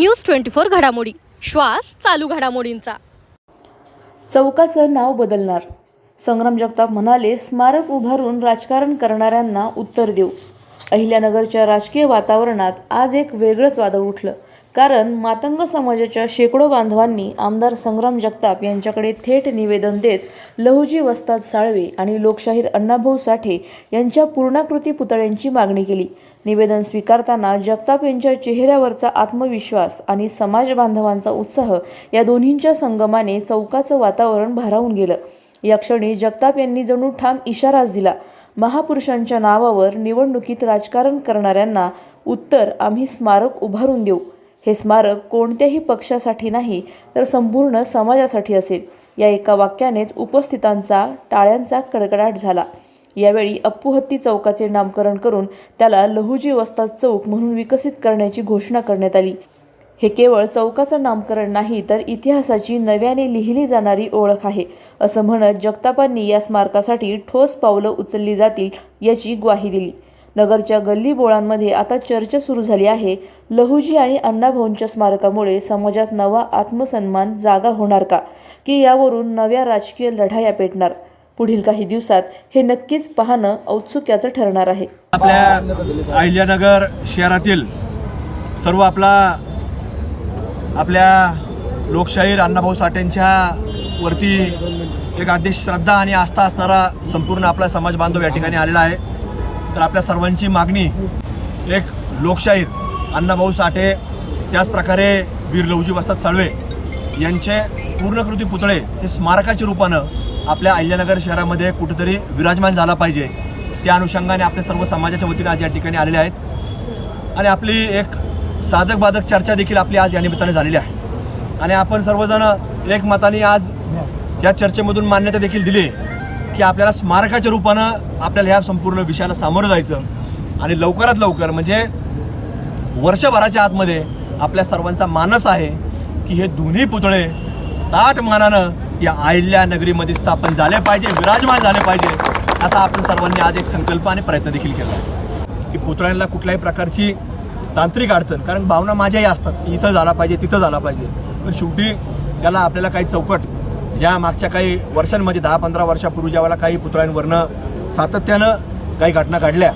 News twenty four घडामोडी. श्वास चालू घडामोडींचा. चौकाचं नाव बदलणार. संग्राम जगताप म्हणाले स्मारक उभारून राजकारण करणाऱ्यांना उत्तर देऊ. अहिल्यानगरच्या राजकीय वातावरणात आज एक वेगळंच वादळ उठलं. कारण मातंग समाजाच्या शेकडो बांधवांनी आमदार संग्राम जगताप यांच्याकडे थेट निवेदन देत लहुजी वस्ताद साळवे आणि लोकशाहीर अण्णाभाऊ साठे यांच्या पूर्णाकृती पुतळ्यांची मागणी केली. निवेदन स्वीकारताना जगताप यांच्या चेहऱ्यावरचा आत्मविश्वास आणि समाज बांधवांचा उत्साह या दोन्हींच्या संगमाने चौकाचं वातावरण भारावून गेलं. या क्षणी जगताप यांनी जणू ठाम इशाराच दिला. महापुरुषांच्या नावावर निवडणुकीत राजकारण करणाऱ्यांना उत्तर आम्ही स्मारक उभारून देऊ. हे स्मारक कोणत्याही पक्षासाठी नाही तर संपूर्ण समाजासाठी असेल. या एका वाक्यानेच उपस्थितांचा टाळ्यांचा कडकडाट झाला. यावेळी अप्पूहत्ती चौकाचे नामकरण करून त्याला लहुजी वस्ताद चौक म्हणून विकसित करण्याची घोषणा करण्यात आली. हे केवळ चौकाचं नामकरण नाही तर इतिहासाची नव्याने लिहिली जाणारी ओळख आहे असं म्हणत जगतापांनी या स्मारकासाठी ठोस पावलं उचलली जातील याची ग्वाही दिली. नगरच्या गल्ली बोळांमध्ये आता चर्चा सुरू झाली आहे. लहुजी आणि अण्णाभाऊंच्या स्मारकामुळे समाजात नवा आत्मसन्मान जागा होणार का? की यावरून नव्या राजकीय लढाया पेटणार? पुढील काही दिवसात हे नक्कीच पाहणं औत्सुक्याचं ठरणार आहे. आपल्या अहिल्यानगर शहरातील सर्व आपला आपल्या लोकशाहीर अण्णाभाऊ साठेंच्या वरती एक आदेश श्रद्धा आणि आस्था असणारा संपूर्ण आपला समाज बांधव या ठिकाणी आलेला आहे. तर आपल्या सर्वांची मागणी एक लोकशाहीर अण्णाभाऊ साठे त्याचप्रकारे वीर लवजी वस्ताद साळवे यांचे पूर्णकृती पुतळे हे स्मारकाच्या रूपानं आपल्या अहिल्यानगर शहरामध्ये कुठेतरी विराजमान झाला पाहिजे. त्या अनुषंगाने आपल्या सर्व समाजाच्या वतीनं आज या ठिकाणी आलेले आहेत. आणि आपली एक साधक बाधक चर्चा देखील आपली आज या निमित्ताने झालेली आहे. आणि आपण सर्वजण एक मताने आज या चर्चेमधून मान्यता देखील दिली की आपल्याला स्मारकाच्या रूपानं आपल्याला ह्या संपूर्ण विषयाला सामोरं जायचं. आणि लवकरात लवकर म्हणजे वर्षभराच्या आतमध्ये आपल्या सर्वांचा मानस आहे की हे दोन्ही पुतळे ताट मानानं या अहिल्या नगरीमध्ये स्थापन झाले पाहिजे विराजमान झाले पाहिजे असा आपण सर्वांनी आज एक संकल्प आणि प्रयत्न देखील केला. की पुतळ्यांना कुठल्याही प्रकारची तांत्रिक अडचण कारण भावना माझ्याही असतात इथं झाला पाहिजे तिथं झाला पाहिजे. पण शेवटी त्याला आपल्याला काही चौकट ज्या मागच्या काही वर्षांमध्ये दहा पंधरा वर्षापूर्वी ज्यावेळेला काही पुतळ्यांवरनं सातत्यानं काही घटना घडल्या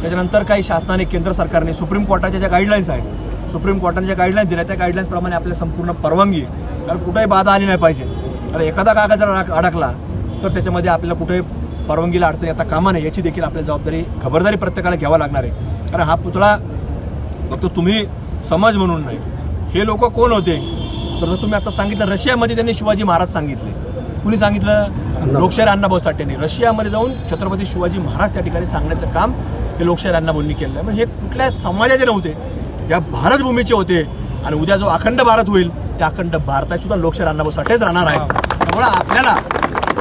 त्याच्यानंतर काही शासनाने केंद्र सरकारने सुप्रीम कोर्टाच्या ज्या गाईडलाईन्स आहेत सुप्रीम कोर्टाने ज्या गाईडलाईन्स दिल्या त्या गाईडलाईन्सप्रमाणे आपल्या संपूर्ण परवानगी कारण कुठेही बाधा आली नाही पाहिजे. कारण एखादा कागद जर अडक- अडकला तर त्याच्यामध्ये आपल्याला कुठे परवानगीला अडचण येता कामा नये याची देखील आपल्या जबाबदारी खबरदारी प्रत्येकाला घ्यावा लागणार आहे. कारण हा पुतळा फक्त तुम्ही समज म्हणून नाही हे लोक कोण होते? तर जसं तुम्ही आता सांगितलं रशियामध्ये त्यांनी शिवाजी महाराज सांगितले. कुणी सांगितलं? लोकशाहीर अण्णाभाऊ साठेने. रशियामध्ये जाऊन छत्रपती शिवाजी महाराज त्या ठिकाणी सांगण्याचं काम हे लोकशाहीर अण्णाभाऊंनी केलं आहे. म्हणजे हे कुठल्या समाजाचे नव्हते या भारतभूमीचे होते आणि उद्या जो अखंड भारत होईल त्या अखंड भारतात सुद्धा लोकशाहीर अण्णाभाऊ साठेच राहणार आहे. त्यामुळं आपल्याला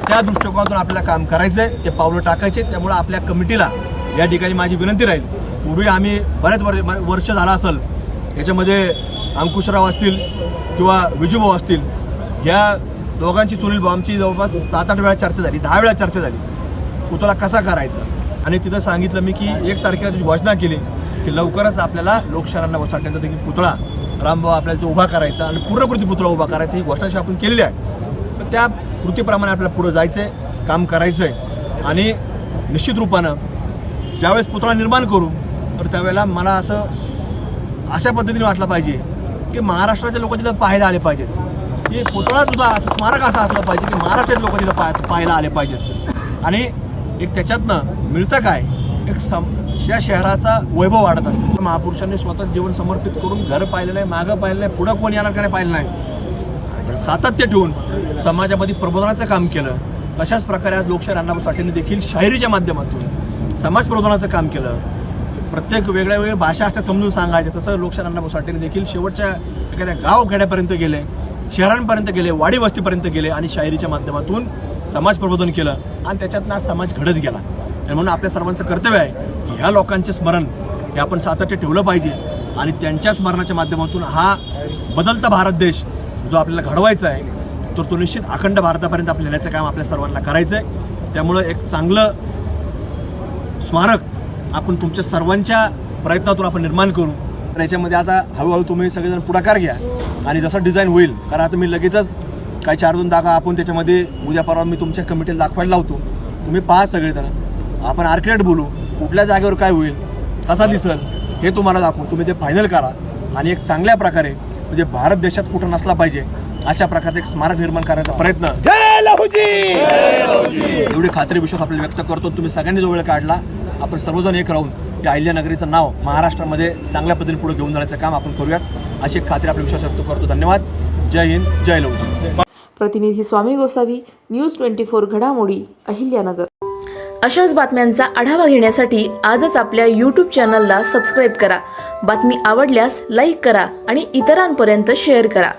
त्या दृष्टिकोनातून आपल्याला काम करायचं आहे ते पावलं टाकायचे त्यामुळं आपल्या कमिटीला या ठिकाणी माझी विनंती राहील. पूर्वी आम्ही बरेच वर्ष वर्ष झाला असेल याच्यामध्ये अंकुशराव असतील किंवा विजूभाऊ असतील या दोघांची सुनील भाऊ आमची जवळपास सात आठ वेळा चर्चा झाली दहा वेळा चर्चा झाली. पुतळा कसा करायचा? आणि तिथं सांगितलं मी की एक तारखेला त्याची घोषणा केली की लवकरच आपल्याला लोकशाहींना साठ्यांचा देखील पुतळा रामभाऊ आपल्याला तो उभा करायचा आणि पूर्णकृती पुतळा उभा करायचा ही घोषणा आपण केलेली आहे. तर त्या कृतीप्रमाणे आपल्याला पुढं जायचं आहे काम करायचं आहे आणि निश्चित रूपानं ज्यावेळेस पुतळा निर्माण करू तर त्यावेळेला मला असं अशा पद्धतीने वाटलं पाहिजे की महाराष्ट्राच्या लोक तिथं पाहायला आले पाहिजेत. हे पुतळा सुद्धा असं स्मारक असं असलं पाहिजे की महाराष्ट्राचे लोक तिथं पाय पाहायला आले पाहिजेत. आणि एक त्याच्यातनं मिळतं काय? एक सम या शहराचा वैभव वाढत असतो. महापुरुषांनी स्वतः जीवन समर्पित करून घर पाहिलेलं आहे मागं पाहिलं नाही पुढं कोण येणार काय पाहिलं नाही. सातत्य ठेवून समाजामध्ये प्रबोधनाचं काम केलं. तशाच प्रकारे आज लोकशाही अण्णाभाऊ साठेंनी देखील शाहिरीच्या माध्यमातून समाज प्रबोधनाचं काम केलं. प्रत्येक वेगळ्या वेगळ्या भाषा असते समजून सांगायचे. तसं लोकशाहीर अण्णाभाऊ देखील शेवटच्या एखाद्या गाव खेड्यापर्यंत गेले शहरांपर्यंत गेले वाडी वस्तीपर्यंत गेले आणि शायरीच्या माध्यमातून समाज प्रबोधन केलं आणि त्याच्यातनं आज समाज घडत गेला. आणि म्हणून आपल्या सर्वांचं कर्तव्य आहे की ह्या लोकांचे स्मरण हे आपण सातत्य ठेवलं पाहिजे आणि त्यांच्या स्मरणाच्या माध्यमातून हा बदलता भारत देश जो आपल्याला घडवायचा आहे तर तो निश्चित अखंड भारतापर्यंत आपल्या नेण्याचं काम आपल्या सर्वांना करायचं आहे त्यामुळं एक चांगलं स्मारक आपण तुमच्या सर्वांच्या प्रयत्नातून आपण निर्माण करू. तर याच्यामध्ये आता हळूहळू तुम्ही सगळेजण पुढाकार घ्या. आणि जसं डिझाईन होईल कारण आता मी लगेचच काही चार दोन जागा आपण त्याच्यामध्ये उद्या परवा मी तुमच्या कमिटीला दाखवायला लावतो. तुम्ही पहा सगळेजण. आपण आर्किटेक्ट बोलू. कुठल्या जागेवर काय होईल कसा दिसल हे तुम्हाला दाखवू. तुम्ही ते फायनल करा. आणि एक चांगल्या प्रकारे म्हणजे भारत देशात कुठं नसला पाहिजे अशा प्रकारचं एक स्मारक निर्माण करण्याचा प्रयत्न. एवढी खात्री विश्वास आपल्याला व्यक्त करतो. तुम्ही सगळ्यांनी जो वेळ काढला आपण सर्वजण एक राहून या अहिल्यानगरीचं नाव महाराष्ट्रामध्ये चांगल्या पद्धतीने पुढे घेऊन जाण्याचं काम आपण करूयात. अशी खात्री आपला विश्वास व्यक्त करतो. धन्यवाद. जय हिंद. जय लवजी प्रतिनिधी Swami Gosavi news twenty four घडामोडी अहिल्यानगर अशाच बातम्यांचा आढावा घेण्यासाठी आजच आपल्या यूट्यूब चॅनलला सबस्क्राईब करा. बातमी आवडल्यास लाईक करा आणि इतरांपर्यंत शेअर करा.